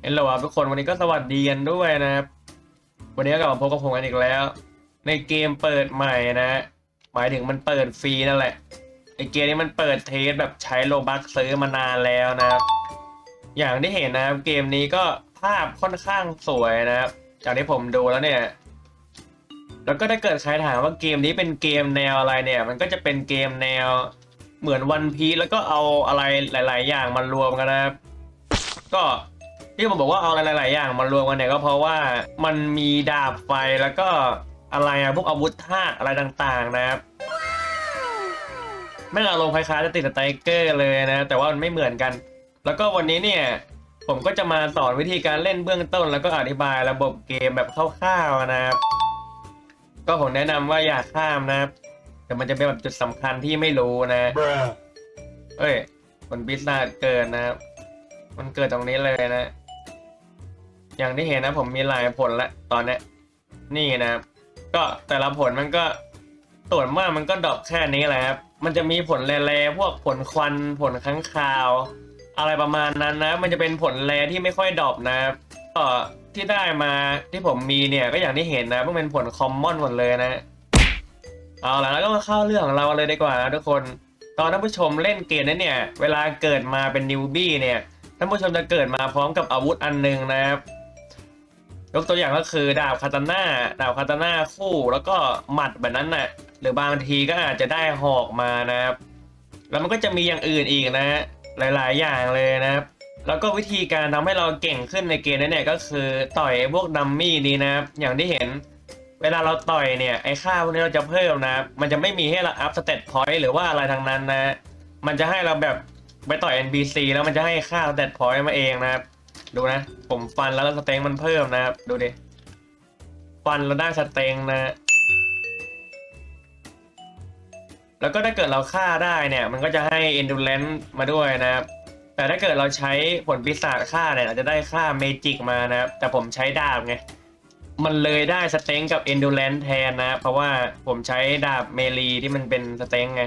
เอ็นโหลครับทุกคนวันนี้ก็สวัสดีกันด้วยนะครับ วันนี้ก็กลับมาพบกับผมกันอีกแล้ว ในเกมเปิดใหม่นะ หมายถึงมันเปิดฟรีนั่นแหละไอเกมนี้มันเปิดเทสแบบใช้โลบักซื้อมานานแล้วนะครับ อย่างที่เห็นนะครับ เกมนี้ก็ภาพค่อนข้างสวยนะครับจากที่ผมดูแล้วเนี่ย แล้วก็ถ้าเกิดใครถามว่าเกมนี้เป็นเกมแนวอะไรเนี่ย มันก็จะเป็นเกมแนวเหมือนวันพีแล้วก็เอาอะไรหลาย ๆ อย่างมารวมกันนะครับ ก็ ที่ผมบอกว่าเอาอะไรหลายๆอย่างมารวมกันเนี่ยก็เพราะว่ามันมีดาบไฟแล้วก็อะไรอะพวกอาวุธธาตุอะไรต่างๆนะครับไม่งอารมณ์คล้ายๆจะติดสไตรเกอร์เลยนะ แต่ว่ามันไม่เหมือนกัน แล้วก็วันนี้เนี่ยผมก็จะมาสอนวิธีการเล่นเบื้องต้น แล้วก็อธิบายระบบเกมแบบคร่าวๆนะครับ ก็ผมแนะนำว่าอย่าข้ามนะครับ แต่มันจะเป็นแบบจุดสำคัญที่ไม่รู้นะ Bruh. เอ้ยผลพิศาจเกิดนะครับ มันเกิดตรงนี้เลยนะ อย่างที่เห็นนะผมมีหลายผลแล้วตอนนี้นี่นะครับ ก็แต่ละผลมันก็ส่วนมากมันก็ดรอปแค่นี้แหละครับ มันจะมีผลแร่พวกผลควันผลค้างคาว อะไรประมาณนั้นนะ มันจะเป็นผลแร่ที่ไม่ค่อยดรอปนะครับก็ที่ได้มาที่ผมมีเนี่ยก็อย่างที่เห็นนะมันเป็นผลคอมมอนหมดเลยนะเอาละแล้วก็มาเข้าเรื่องของเราเลยดีกว่านะทุกคนตอนท่านผู้ชมเล่นเกมนั้นเนี่ย เวลาเกิดมาเป็นนิวบี้เนี่ยท่านผู้ชมจะเกิดมาพร้อมกับอาวุธอันหนึ่งนะครับ ยกตัวอย่างก็คือดาบคาตาน่าดาบคาตาน่าคู่แล้วก็หมัดแบบนั้นน่ะ หรือบางทีก็อาจจะได้หอกมานะครับ แล้วมันก็จะมีอย่างอื่นอีกนะ หลาย ๆ อย่างเลยนะครับ แล้วก็วิธีการทำให้เราเก่งขึ้นในเกมนั้นเนี่ยก็คือต่อยพวกดัมมี่นี้นะครับ อย่างที่เห็นเวลาเราต่อยเนี่ยไอ้ค่าพวกนี้เราจะเพิ่มนะ มันจะไม่มีให้เราอัพสเตตพอยต์หรือว่าอะไรทางนั้นนะ มันจะให้เราแบบไปต่อย NPC แล้วมันจะให้ค่าสเตตพอยต์มาเองนะครับ ดูนะ ผมฟันแล้วสเต็งมันเพิ่มนะครับ ดูดิ ฟันแล้วได้สเต็งนะ แล้วก็ถ้าเกิดเราฆ่าได้เนี่ย มันก็จะให้ endurance มาด้วยนะครับ แต่ถ้าเกิดเราใช้ผลปีศาจฆ่าเนี่ยอาจะได้ค่าเมจิกมานะครับ แต่ผมใช้ดาบไง มันเลยได้สเต็งกับ endurance แทนนะเพราะว่าผมใช้ดาบเมลีที่มันเป็นสเต็งไง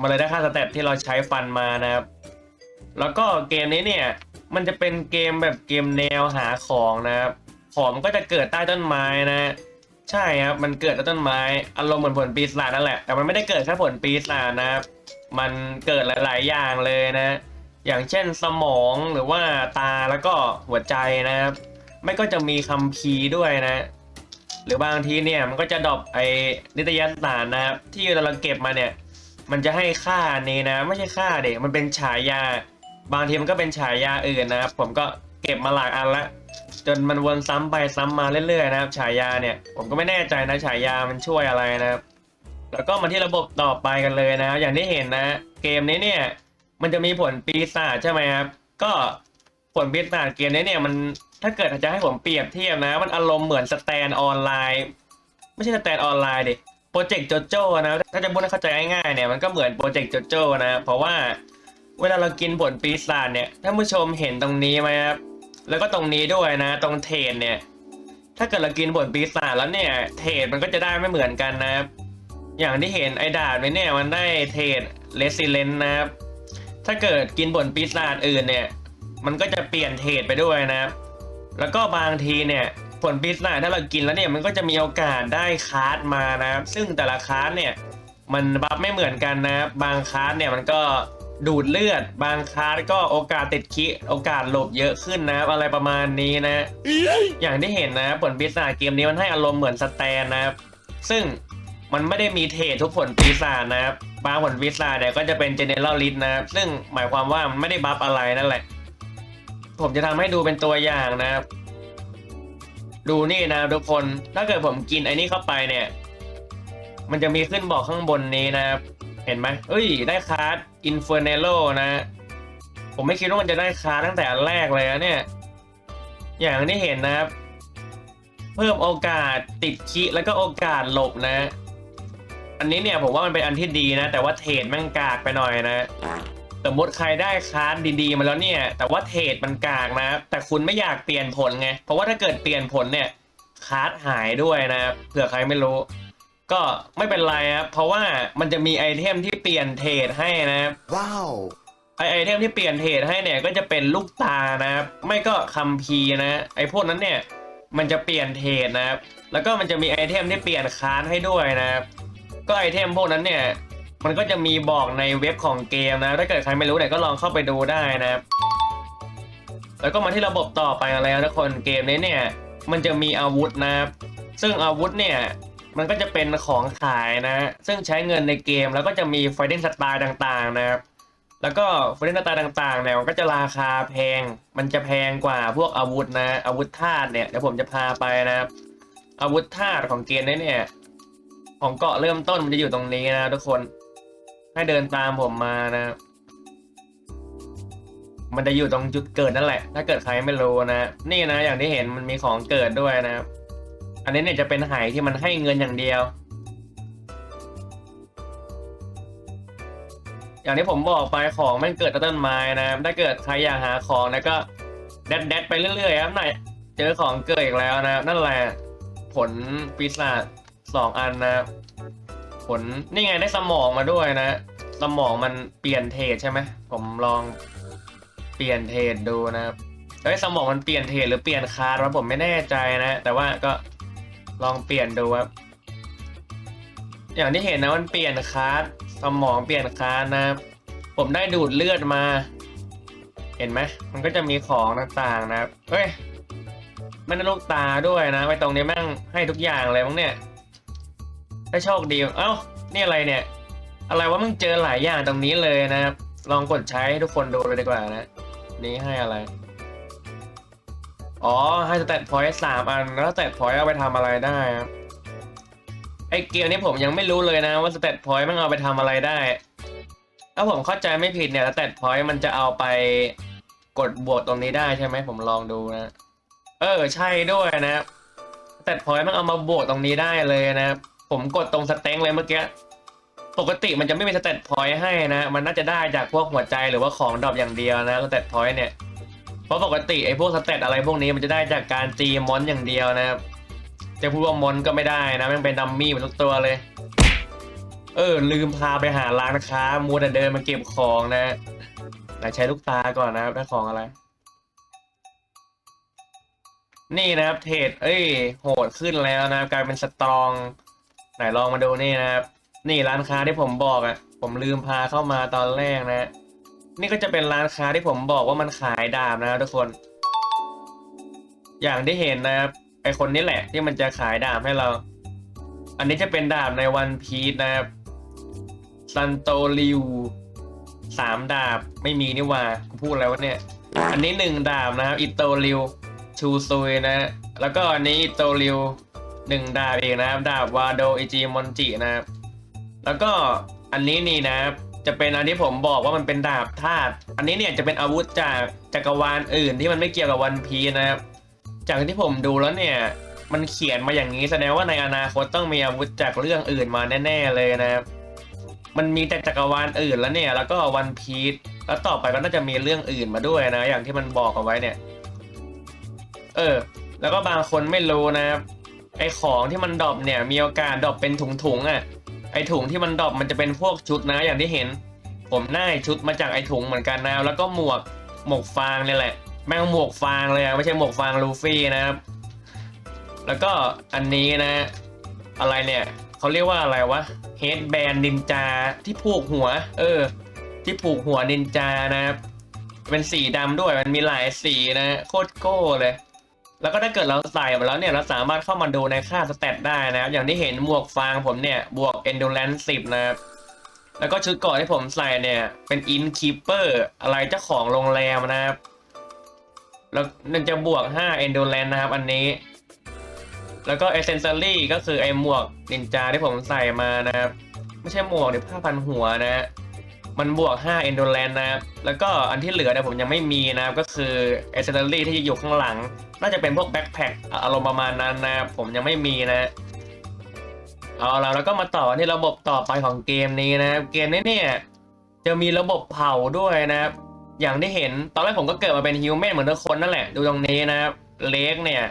มันเลยได้ค่าสเตตที่เราใช้ฟันมานะครับ แล้วก็เกมนี้เนี่ย มันจะเป็นเกมแบบเกมแนวหาของนะครับ ของมันก็จะเกิดใต้ต้นไม้นะ ใช่ครับ มันเกิดใต้ต้นไม้ อารมณ์เหมือนผลปีศาจนั่นแหละ แต่มันไม่ได้เกิดแค่ผลปีศาจนะครับ มันเกิดหลาย ๆ อย่างเลยนะ อย่างเช่นสมองหรือว่าตาแล้วก็หัวใจนะครับ ไม่ก็จะมีคัมภีร์ด้วยนะ หรือบางทีเนี่ยมันก็จะดรอปไอ้นิตยสารนะครับที่เราเก็บมาเนี่ย มันจะให้ค่านี้นะ ไม่ใช่ค่าเด็กมันเป็นฉายา บางทีมันก็เป็นฉายาอื่นนะครับ ผมก็เก็บมาหลายอันละจนมันวนซ้ำไปซ้ำมาเรื่อยๆนะครับ ฉายาเนี่ย ผมก็ไม่แน่ใจนะฉายามันช่วยอะไรนะครับ แล้วก็มาที่ระบบต่อไปกันเลยนะอย่างที่เห็นนะ เกมนี้เนี่ย มันจะมีผลปีศาจใช่ไหมครับ ก็ผลปีศาจเกมนี้เนี่ยมันถ้าเกิดจะให้ผมเปรียบเทียบนะ มันอารมณ์เหมือนสแตนออนไลน์ ไม่ใช่สแตนออนไลน์ดิโปรเจกต์โจโจ้นะถ้าจะพูดให้เข้าใจง่ายๆเนี่ยมันก็เหมือนโปรเจกต์โจโจ้นะ เพราะว่า เวลาเรากินผลปีศาจเนี่ยท่านผู้ชมเห็นตรงนี้ไหมครับแล้วก็ตรงนี้ด้วยนะ ตรงเทรดเนี่ย ถ้าเกิดเรากินผลปีศาจแล้วเนี่ย เทรดมันก็จะได้ไม่เหมือนกันนะครับ อย่างที่เห็นไอ้ดาบเนี่ยมันได้เทรดเลสซิเลนนะครับ ถ้าเกิดกินผลปีศาจอื่นเนี่ย มันก็จะเปลี่ยนเทรดไปด้วยนะครับ แล้วก็บางทีเนี่ยผลปีศาจถ้าเรากินแล้วเนี่ยมันก็จะมีโอกาสได้คาร์ดมานะครับ ซึ่งแต่ละคาร์ดเนี่ยมันบัฟไม่เหมือนกันนะครับ บางคาร์ดเนี่ยมันก็ ดูดเลือด บางคาร์ดก็โอกาสติดคิโอกาสหลบเยอะขึ้นนะครับอะไรประมาณนี้นะ อย่างที่เห็นนะผลปีศาจเกมนี้มันให้อารมณ์เหมือนสแตนนะครับ ซึ่งมันไม่ได้มีเทรดทุกผลปีศาจนะครับบางผลปีศาจเนี่ยก็จะเป็นเจเนอเรลลิสนะครับซึ่งหมายความว่ามันไม่ได้บัฟอะไรนั่นแหละ ผมจะทำให้ดูเป็นตัวอย่างนะครับ ดูนี่นะทุกคนถ้าเกิดผมกินไอ้นี่เข้าไปเนี่ย มันจะมีขึ้นบอกข้างบนนี้นะครับ เห็นไหมเอ้ย ได้คาร์ดอินเฟอร์เนโลนะ ผมไม่คิดว่ามันจะได้คาร์ดตั้งแต่แรกเลยนะเนี่ย อย่างที่เห็นนะครับ เพิ่มโอกาสติดคิแล้วก็โอกาสหลบนะ อันนี้เนี่ยผมว่ามันเป็นอันที่ดีนะ แต่ว่าเทรดแม่งกากไปหน่อยนะ สมมติใครได้คาร์ดดีๆ มาแล้วเนี่ย แต่ว่าเทรดมันกากนะ แต่คุณไม่อยากเปลี่ยนผลไง เพราะว่าถ้าเกิดเปลี่ยนผลเนี่ยคาร์ดหายด้วยนะ เผื่อใครไม่รู้ ก็ไม่เป็นไรครับเพราะว่ามันจะมีไอเทมที่เปลี่ยนเทรดให้นะครับ Wow. ไอไอเทมที่เปลี่ยนเทรดให้เนี่ยก็จะเป็นลูกตานะครับไม่ก็คัมภีร์นะไอพวกนั้นเนี่ยมันจะเปลี่ยนเทรดนะครับ แล้วก็มันจะมีไอเทมที่เปลี่ยนคาร์ดให้ด้วยนะครับ ก็ไอเทมพวกนั้นเนี่ยมันก็จะมีบอกในเว็บของเกมนะถ้าเกิดใครไม่รู้เนี่ยก็ลองเข้าไปดูได้นะครับ แล้วก็มาที่ระบบต่อไปกันแล้วทุกคนเกมนี้เนี่ยมันจะมีอาวุธนะครับซึ่งอาวุธเนี่ย มันก็จะเป็นของขายนะ ซึ่งใช้เงินในเกมแล้วก็จะมีไฟเดนสไตล์ต่างๆนะครับแล้วก็ไฟเดนสไตล์ต่างๆเนี่ยมันก็จะราคาแพง มันจะแพงกว่าพวกอาวุธนะ อาวุธธาตุเนี่ยเดี๋ยวผมจะพาไปนะครับ อาวุธธาตุของเกมนี้เนี่ย ของเกาะเริ่มต้นมันจะอยู่ตรงนี้นะทุกคน ให้เดินตามผมมานะ มันจะอยู่ตรงจุดเกิดนั่นแหละ ถ้าเกิดใครไม่รู้นะ นี่นะอย่างที่เห็นมันมีของเกิดด้วยนะครับ อันนี้เนี่ยจะเป็นไหที่มันให้เงินอย่างเดียว อย่างที่ผมบอกไปของมันเกิดต้นไม้นะถ้าเกิดใครอยากหาของนะก็แดดแดดไปเรื่อยๆครับไหนเจอของเกิดอีกแล้วนะนั่นแหละผลปีศาจสองอันนะผลนี่ไงได้สมองมาด้วยนะ สมองมันเปลี่ยนเทรดใช่ไหมผมลองเปลี่ยนเทรดดูนะครับเฮ้ยสมองมันเปลี่ยนเทรดหรือเปลี่ยนคาร์ดวะผมไม่แน่ใจนะ แต่ว่าก็ ลองเปลี่ยนดูครับ อย่างที่เห็นนะมันเปลี่ยนคาร์ดสมองเปลี่ยนคาร์ดนะครับ ผมได้ดูดเลือดมา เห็นไหมมันก็จะมีของต่างๆนะครับเฮ้ยมันได้ลูกตาด้วยนะไปตรงนี้แม่งให้ทุกอย่างเลยมั้งเนี่ยถ้าโชคดีเอ้านี่อะไรเนี่ย อะไรว่ามึงเจอหลายอย่างตรงนี้เลยนะครับ ลองกดใช้ให้ทุกคนดูเลยดีกว่านะ นี่ให้อะไร อ๋อ ให้สเตตพอยต์สามอัน แล้วสเตตพอยต์เอาไปทำอะไรได้ครับไอเกมนี้ผมยังไม่รู้เลยนะว่าสเตตพอยต์มันเอาไปทำอะไรได้ ถ้าผมเข้าใจไม่ผิดเนี่ยสเตตพอยต์มันจะเอาไปกดบวกตรงนี้ได้ใช่ไหมผมลองดูนะ เออใช่ด้วยนะครับสเตตพอยต์มันเอามาบวกตรงนี้ได้เลยนะครับ ผมกดตรงสเต็งเลยเมื่อกี้ ปกติมันจะไม่มีสเตตพอยต์ให้นะ มันน่าจะได้จากพวกหัวใจหรือว่าของดรอปอย่างเดียวนะสเตตพอยต์เนี่ย เพราะปกติไอ้พวกสเตตอะไรพวกนี้มันจะได้จากการตีมอนอย่างเดียวนะครับ จะพูดว่ามอนก็ไม่ได้นะมันเป็นดัมมี่เป็นทุกตัวเลย เออ ลืมพาไปหาร้านค้ามัวแต่เดินมาเก็บของนะไหนใช้ลูกตาก่อนนะครับได้ของอะไร นี่นะครับเทรดเอ้ย โหดขึ้นแล้วนะครับกลายเป็นสตรอง ไหนลองมาดูนี่นะครับ นี่ร้านค้าที่ผมบอกอะ่ะ ผมลืมพาเข้ามาตอนแรกนะ นี่ก็จะเป็นร้านค้าที่ผมบอกว่ามันขายดาบนะครับทุกคน อย่างที่เห็นนะครับไอคนนี้แหละที่มันจะขายดาบให้เรา อันนี้จะเป็นดาบในวันพีชนะครับซันโตริวสามดาบไม่มีนี่ว่ากูพูดแล้ววะเนี่ย อันนี้หนึ่งดาบนะครับอิโตริวชูซุยนะ แล้วก็อันนี้อิโตริวหนึ่งดาบเองนะครับ ดาบวาโดอิจิมอนจินะครับ แล้วก็อันนี้นี่นะครับ จะเป็นอันที่ผมบอกว่ามันเป็นดาบธาตุอันนี้เนี่ยจะเป็นอาวุธจากจักรวาลอื่นที่มันไม่เกี่ยวกับวันพีชนะครับ จากที่ผมดูแล้วเนี่ย มันเขียนมาอย่างนี้แสดงว่าในอนาคตต้องมีอาวุธจากเรื่องอื่นมาแน่ๆเลยนะครับ มันมีแต่จักรวาลอื่นแล้วเนี่ย แล้วก็วันพีชแล้วต่อไปก็น่าจะมีเรื่องอื่นมาด้วยนะ อย่างที่มันบอกเอาไว้เนี่ย เออ แล้วก็บางคนไม่รู้นะครับไอของที่มันดรอปเนี่ย มีโอกาสดรอปเป็นถุงๆอะ ไอถุงที่มันดรอปมันจะเป็นพวกชุดนะอย่างที่เห็น ผมได้ชุดมาจากไอถุงเหมือนกันนะแล้วก็หมวกหมวกฟางนี่แหละ แม่งหมวกฟางเลยอะไม่ใช่หมวกฟางลูฟี่นะครับ แล้วก็อันนี้นะ อะไรเนี่ยเขาเรียกว่าอะไรวะเฮดแบนนินจาที่ผูกหัว เออ ที่ผูกหัวนินจานะครับเป็นสีดำด้วยมันมีหลายสีนะโคตรโก้เลย แล้วก็ถ้าเกิดเราใส่มาแล้วเนี่ยเราสามารถเข้ามาดูในค่าสเตตได้นะครับ อย่างที่เห็นหมวกฟางผมเนี่ยบวก endurance 10 นะครับ แล้วก็ชุดเกราะที่ผมใส่เนี่ยเป็น innkeeper อะไรเจ้าของโรงแรมนะครับ แล้วมันจะบวก 5 endurance นะครับ อันนี้ แล้วก็ essentially ก็คือไอ้หมวกนินจาที่ผมใส่มานะครับ ไม่ใช่หมวกเดี๋ยวผ้าพันหัวนะฮะ มันบวก 5 endurance นะครับ แล้วก็อันที่เหลือเนี่ยผมยังไม่มีนะครับ ก็คือ essentially ที่อยู่ข้างหลัง น่าจะเป็นพวก backpack อารมณ์ประมาณนั้นนะครับผมยังไม่มีนะ เอาแล้วแล้วก็มาต่อที่ระบบต่อไปของเกมนี้นะครับ เกมนี้เนี่ยจะมีระบบเผาด้วยนะครับ อย่างที่เห็นตอนแรกผมก็เกิดมาเป็นฮิวแมนเหมือนทุกคนนั่นแหละ ดูตรงนี้นะครับเล็กเนี่ย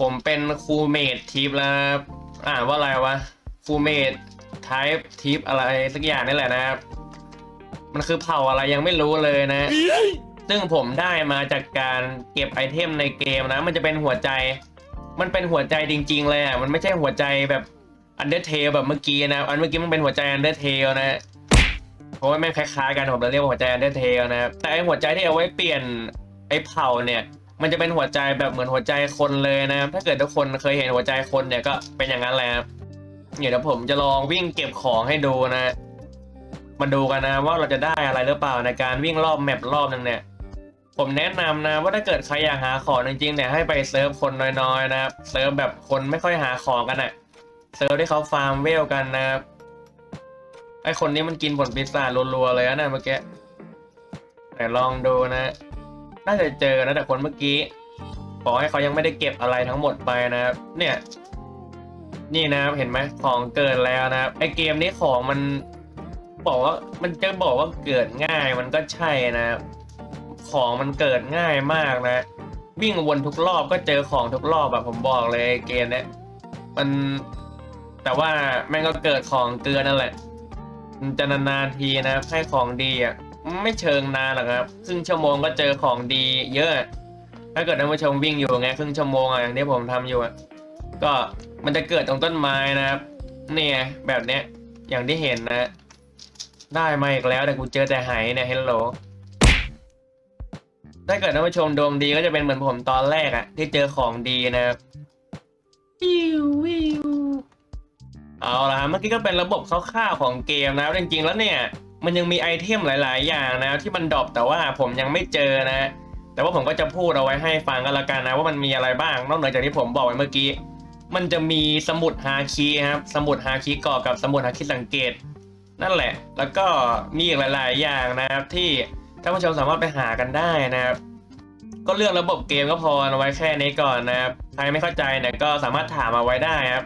ผมเป็นคูเมดทิปแล้วนะครับอ่านว่าอะไรวะคูเมดไทป์ทิปอะไรสักอย่างนี่แหละนะครับ มันคือเผ่าอะไรยังไม่รู้เลยนะ ซึ่งผมได้มาจากการเก็บไอเทมในเกมนะ มันจะเป็นหัวใจ มันเป็นหัวใจจริง ๆ เลยอะ มันไม่ใช่หัวใจแบบอันเดอร์เทลแบบเมื่อกี้นะ อันเมื่อกี้มันเป็นหัวใจอันเดอร์เทลนะเพราะว่าแม่งคล้ายๆกันผมเลยเรียกว่าหัวใจอันเดอร์เทลนะ แต่ไอหัวใจที่เอาไว้เปลี่ยนไอเผ่าเนี่ย มันจะเป็นหัวใจแบบเหมือนหัวใจคนเลยนะ ถ้าเกิดทุกคนเคยเห็นหัวใจคนเนี่ยก็เป็นอย่างนั้นแหละเดี๋ยวผมจะลองวิ่งเก็บของให้ดูนะ มาดูกันนะว่าเราจะได้อะไรหรือเปล่าในการวิ่งรอบแมปรอบนึงเนี่ย ผมแนะนำนะว่าถ้าเกิดใครอยากหาของจริงๆเนี่ยให้ไปเซิร์ฟคนน้อยๆนะครับเซิร์ฟแบบคนไม่ค่อยหาของกันอะเซิร์ฟที่เขาฟาร์มเวลกันนะครับไอคนนี้มันกินผลปีศาจรัวๆเลยนะเมื่อกี้แต่ลองดูนะ น่าจะเจอนะแต่คนเมื่อกี้บอกให้เขายังไม่ได้เก็บอะไรทั้งหมดไปนะครับ เนี่ย นี่นะครับเห็นไหมของเกิดแล้วนะครับไอเกมนี้ของมัน บอกว่ามันจะบอกว่าเกิดง่ายมันก็ใช่นะ ของมันเกิดง่ายมากนะ วิ่งวนทุกรอบก็เจอของทุกรอบแบบผมบอกเลยเกมเนี้ยมันแต่ว่าแม่งก็เกิดของเกลือนั่นแหละมันจะนานๆทีนะให้ของดีอะไม่เชิงนานหรอกครับครึ่งชั่วโมงก็เจอของดี เยอะ ถ้าเกิดท่านผู้ชมวิ่งอยู่ไงครึ่งชั่วโมงอะอย่างที่ผมทำอยู่อะก็มันจะเกิดตรงต้นไม้นะครับ เนี่ยแบบเนี้ยอย่างที่เห็นนะ ได้มาอีกแล้วแต่กูเจอแต่ไหเนี่ยเฮลโหลถ้าเกิดท่านผู้ชมดวงดีก็จะเป็นเหมือนผมตอนแรกอะที่เจอของดีนะครับวิววิวเอาละเมื่อกี้ก็เป็นระบบคร่าวๆของเกมนะครับจริงๆแล้วเนี่ย มันยังมีไอเทมหลายๆ อย่างนะที่มันดรอปแต่ว่าผมยังไม่เจอนะ แต่ว่าผมก็จะพูดเอาไว้ให้ฟังกันละกันนะว่ามันมีอะไรบ้าง นอกเหนือจากที่ผมบอกไว้เมื่อกี้ มันจะมีสมุดฮาคีครับสมุดฮาคีก่อกับสมุดฮาคีสังเกต นั่นแหละ แล้วก็มีอีกหลาย ๆ อย่างนะครับ ที่ท่านผู้ชมสามารถไปหากันได้นะครับ ก็เรื่องระบบเกมก็พอเอาไว้แค่นี้ก่อนนะครับ ใครไม่เข้าใจเนี่ยก็สามารถถามเอาไว้ได้ครับ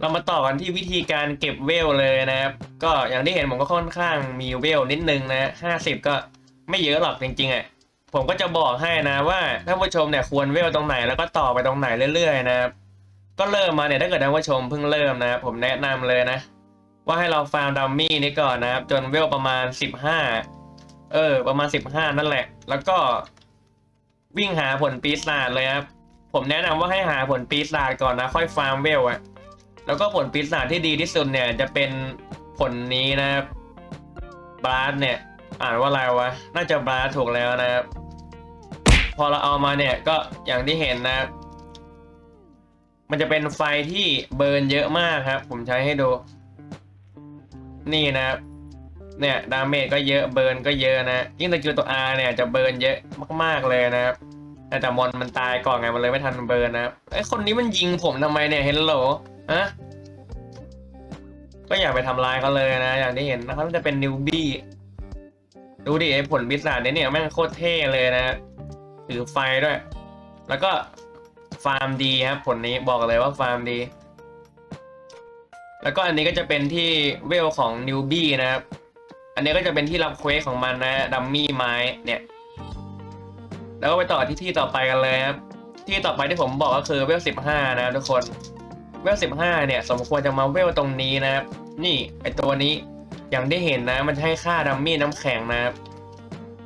เรามาต่อกันที่วิธีการเก็บเวลเลยนะครับ ก็อย่างที่เห็นผมก็ค่อนข้างมีเวลนิดนึงนะห้าสิบก็ไม่เยอะหรอกจริงๆอะผมก็จะบอกให้นะว่าท่านผู้ชมเนี่ยควรเวลตรงไหนแล้วก็ต่อไปตรงไหนเรื่อยๆนะครับก็เริ่มมาเนี่ยถ้าเกิดท่านผู้ชมเพิ่งเริ่มนะครับผมแนะนำเลยนะ ว่าให้เราฟาร์มดัมมี่นี้ก่อนนะครับ จนเวลประมาณสิบห้าเออ ประมาณสิบห้านั่นแหละ แล้วก็วิ่งหาผลปีศาจเลยครับ ผมแนะนำว่าให้หาผลปีศาจก่อนนะ ค่อยฟาร์มเวลอะแล้วก็ผลปีศาจที่ดีที่สุดเนี่ยจะเป็นผลนี้นะครับบาร์เนี่ยอ่านว่าอะไรวะ น่าจะบาร์ถูกแล้วนะครับ พอเราเอามาเนี่ยก็อย่างที่เห็นนะครับมันจะเป็นไฟที่เบิร์นเยอะมากครับ ผมใช้ให้ดู นี่นะครับเนี่ยดาเมจก็เยอะเบิร์นก็เยอะนะยิ่งสกิลตัว R เนี่ยจะเบิร์นเยอะมากๆเลยนะครับแต่มอนมันตายก่อนไงมันเลยไม่ทันเบิร์นนะครับไอ้คนนี้มันยิงผมทำไมเนี่ยเฮลโหลฮะก็อย่าไปทำลายเขาเลยนะ อย่างที่เห็นนะครับจะเป็นนิวบี้ดูดิไอ้ผลบิสาจเนี่ยแม่งโคตรเท่เลยนะถือไฟด้วย แล้วก็ฟาร์มดีครับผลนี้บอกเลยว่าฟาร์มดี แล้วก็อันนี้ก็จะเป็นที่เวลของนิวบี้นะครับ อันนี้ก็จะเป็นที่รับเควสของมันนะดัมมี่ไม้เนี่ย แล้วก็ไปต่อที่ที่ต่อไปกันเลยครับ ที่ต่อไปที่ผมบอกก็คือเวลสิบห้านะทุกคน เวลสิบห้าเนี่ย สมควรจะมาเวลตรงนี้นะครับ นี่ไอตัวนี้อย่างได้เห็นนะ มันจะให้ค่าดัมมี่น้ำแข็งนะครับ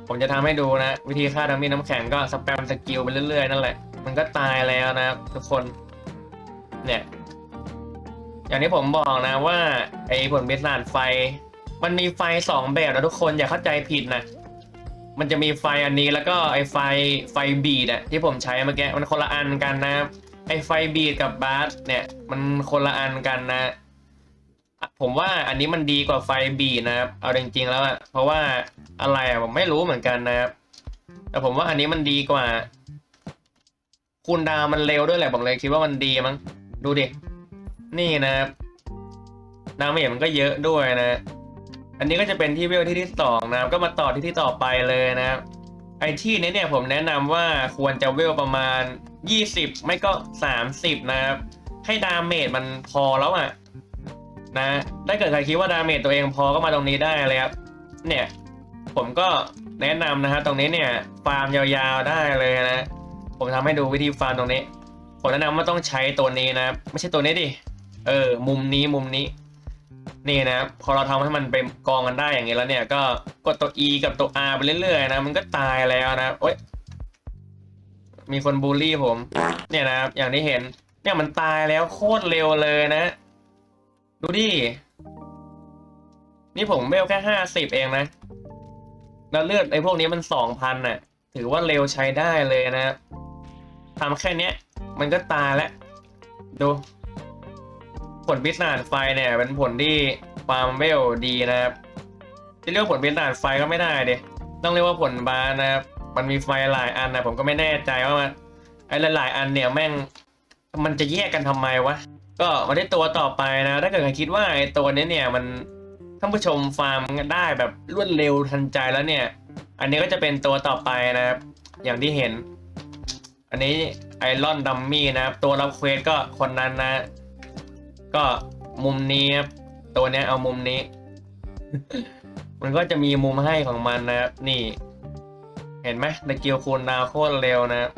ผมจะทำให้ดูนะ วิธีค่าดัมมี่น้ำแข็งก็สแปมสกิลไปเรื่อยๆนั่นแหละ มันก็ตายแล้วนะครับทุกคน เนี่ย อย่างที่ผมบอกนะว่าไอ้ผลเบสานไฟ มันมีไฟสองแบบนะทุกคนอย่าเข้าใจผิดนะมันจะมีไฟอันนี้แล้วก็ไอ้ไฟไฟบีดอะที่ผมใช้เมื่อกี้มันคนละอันกันนะไอ้ไฟบีดกับบาสเนี่ยมันคนละอันกันนะ ผมว่าอันนี้มันดีกว่าไฟบีดนะครับเอาจริงๆแล้วอะเพราะว่าอะไรอะผมไม่รู้เหมือนกันนะครับแต่ผมว่าอันนี้มันดีกว่า คูณดาวมันเร็วด้วยแหละผมเลยคิดว่ามันดีมั้งดูดิ นี่นะครับดาเมจมันก็เยอะด้วยนะ อันนี้ก็จะเป็นที่เวลที่ที่สองนะครับ ก็มาต่อที่ที่ต่อไปเลยนะครับ ไอที่นี้เนี่ยผมแนะนำว่าควรจะเวลประมาณ 20 ไม่ก็ 30 นะครับ ให้ดาเมจมันพอแล้วอะนะถ้าเกิดใครคิดว่าดาเมจตัวเองพอก็มาตรงนี้ได้เลยครับ เนี่ย ผมก็แนะนำนะฮะตรงนี้เนี่ยฟาร์มยาวๆได้เลยนะ ผมทำให้ดูวิธีฟาร์มตรงนี้ ผมแนะนำว่าต้องใช้ตัวนี้นะ ไม่ใช่ตัวนี้ดิ เออ มุมนี้มุมนี้ นี่นะครับพอเราทำให้มันเป็นกองกันได้อย่างนี้แล้วเนี่ยก็กดตัว E กับตัว R ไปเรื่อยๆนะ มันก็ตายแล้วนะโอ๊ยมีคนบูลลี่ผม เนี่ยนะครับ อย่างที่เห็น เนี่ยมันตายแล้วโคตรเร็วเลยนะ ดูดิ นี่ผมเวลแค่ห้าสิบเองนะ แล้วเลือดไอ้พวกนี้มันสองพันน่ะ ถือว่าเร็วใช้ได้เลยนะทำแค่เนี้ย มันก็ตายแล้ว ดู ผลพิษานไฟเนี่ยเป็นผลที่ฟาร์มเวลดีนะครับจะเรียกผลพิษานไฟก็ไม่ได้ดิต้องเรียกว่าผลบานนะครับมันมีไฟหลายอันนะผมก็ไม่แน่ใจว่ามันไอ้หลายๆอันเนี่ยแม่งมันจะแยกกันทำไมวะก็มาที่ตัวต่อไปนะ ถ้าเกิดใครคิดว่าไอ้ตัวนี้เนี่ยมันท่านผู้ชมฟาร์มได้แบบรวดเร็วทันใจแล้วเนี่ย อันนี้ก็จะเป็นตัวต่อไปนะครับ อย่างที่เห็น อันนี้ไอรอนดัมมี่นะครับ ตัวรับเควสก็คนนั้นนะ ก็มุมนี้ครับตัวเนี้ยเอามุมนี้ มันก็จะมีมุมให้ของมันนะครับนี่ เห็นไหมตะเกียวคูณดาวโคตรเร็วนะ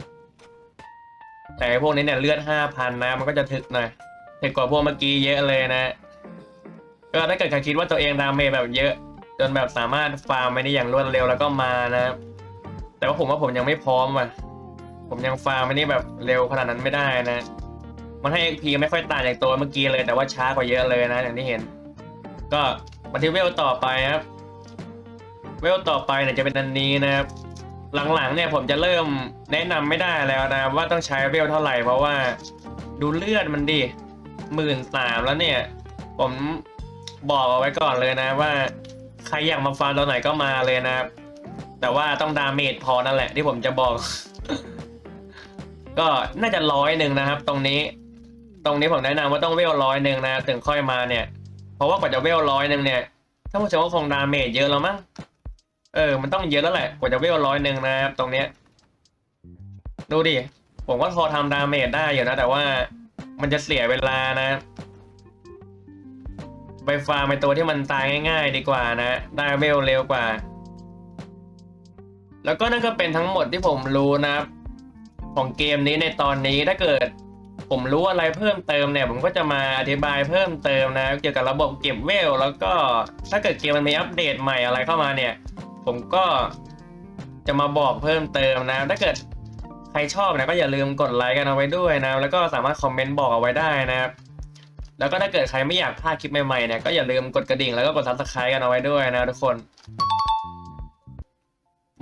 แต่พวกนี้เนี่ยเลือดห้าพันนะ มันก็จะถึกหน่อยถึกกว่าพวกเมื่อกี้เยอะเลยนะ ก็ถ้าเกิดใครคิดว่าตัวเองดาเมจแบบเยอะ จนแบบสามารถฟาร์มไม่ได้อย่างรวดเร็วแล้วก็มานะครับแต่ว่าผมว่าผมยังไม่พร้อมว่ะผมยังฟาร์มไม่ได้แบบเร็วขนาดนั้นไม่ได้นะ มันให้ XP ไม่ค่อยต่างจากตัวเมื่อกี้เลยแต่ว่าช้ากว่าเยอะเลยนะอย่างที่เห็น ก็มาที่เวลต่อไปครับ เวลต่อไปเนี่ยจะเป็นอันนี้นะครับ หลังๆเนี่ยผมจะเริ่มแนะนำไม่ได้แล้วนะว่าต้องใช้เวลเท่าไหร่เพราะว่าดูเลือดมันดิหมื่นสามแล้วเนี่ย ผมบอกเอาไว้ก่อนเลยนะว่าใครอยากมาฟาร์มตัวไหนก็มาเลยนะครับ แต่ว่าต้องดาเมจพอนั่นแหละที่ผมจะบอก ก็น่าจะร้อยหนึ่งนะครับ ตรงนี้ ตรงนี้ผมแนะนำว่าต้องเวลร้อยหนึ่งนะถึงค่อยมาเนี่ย เพราะว่ากว่าจะเวลร้อยหนึ่งเนี่ยถ้าผู้ชมก็คงดาเมจเยอะแล้วมั้งเออ มันต้องเยอะแล้วแหละ กว่าจะเวลร้อยหนึ่งนะครับตรงเนี้ยดูดิ ผมก็พอทำดาเมจได้อยู่นะ แต่ว่ามันจะเสียเวลานะ ไปฟาร์มไปตัวที่มันตายง่าย ๆ ดีกว่านะ ได้เวลเร็วกว่า แล้วก็นั่นก็เป็นทั้งหมดที่ผมรู้นะครับของเกมนี้ในตอนนี้ถ้าเกิด ผมรู้อะไรเพิ่มเติมเนี่ย ผมก็จะมาอธิบายเพิ่มเติมนะ เกี่ยวกับระบบเก็บเวล แล้วก็ถ้าเกิดเกมมันมีอัปเดตใหม่อะไรเข้ามาเนี่ย ผมก็จะมาบอกเพิ่มเติมนะ ถ้าเกิดใครชอบนะก็อย่าลืมกดไลค์กันเอาไว้ด้วยนะ แล้วก็สามารถคอมเมนต์บอกเอาไว้ได้นะครับแล้วก็ถ้าเกิดใครไม่อยากพลาดคลิปใหม่ๆเนี่ยก็อย่าลืมกดกระดิ่งแล้วก็กดซับสไครต์กันเอาไว้ด้วยนะทุกคน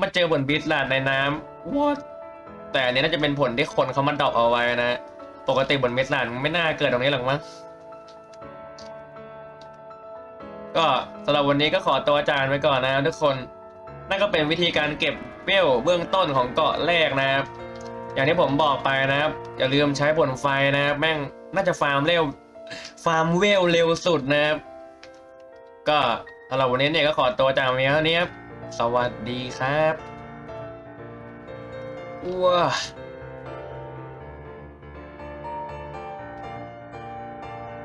มาเจอบนบิสลาดในน้ำ what แต่อันนี้น่าจะเป็นผลที่คนเขามาดอปเอาไว้นะ ปกติบนบิสลาดมันไม่น่าเกิดตรงนี้หรอกมั้ง ก็สำหรับวันนี้ก็ขอตัวอาจารย์ไว้ก่อนนะทุกคน นั่นก็เป็นวิธีการเก็บเวลเบื้องต้นของเกาะแรกนะครับ อย่างที่ผมบอกไปนะครับ อย่าลืมใช้ผลไฟนะครับ แม่งน่าจะฟาร์มเร็ว ฟาร์มเวลเร็วสุดนะครับ ก็สำหรับวันนี้เนี่ยก็ขอตัวจากเมียเท่านี้ครับ สวัสดีครับว้า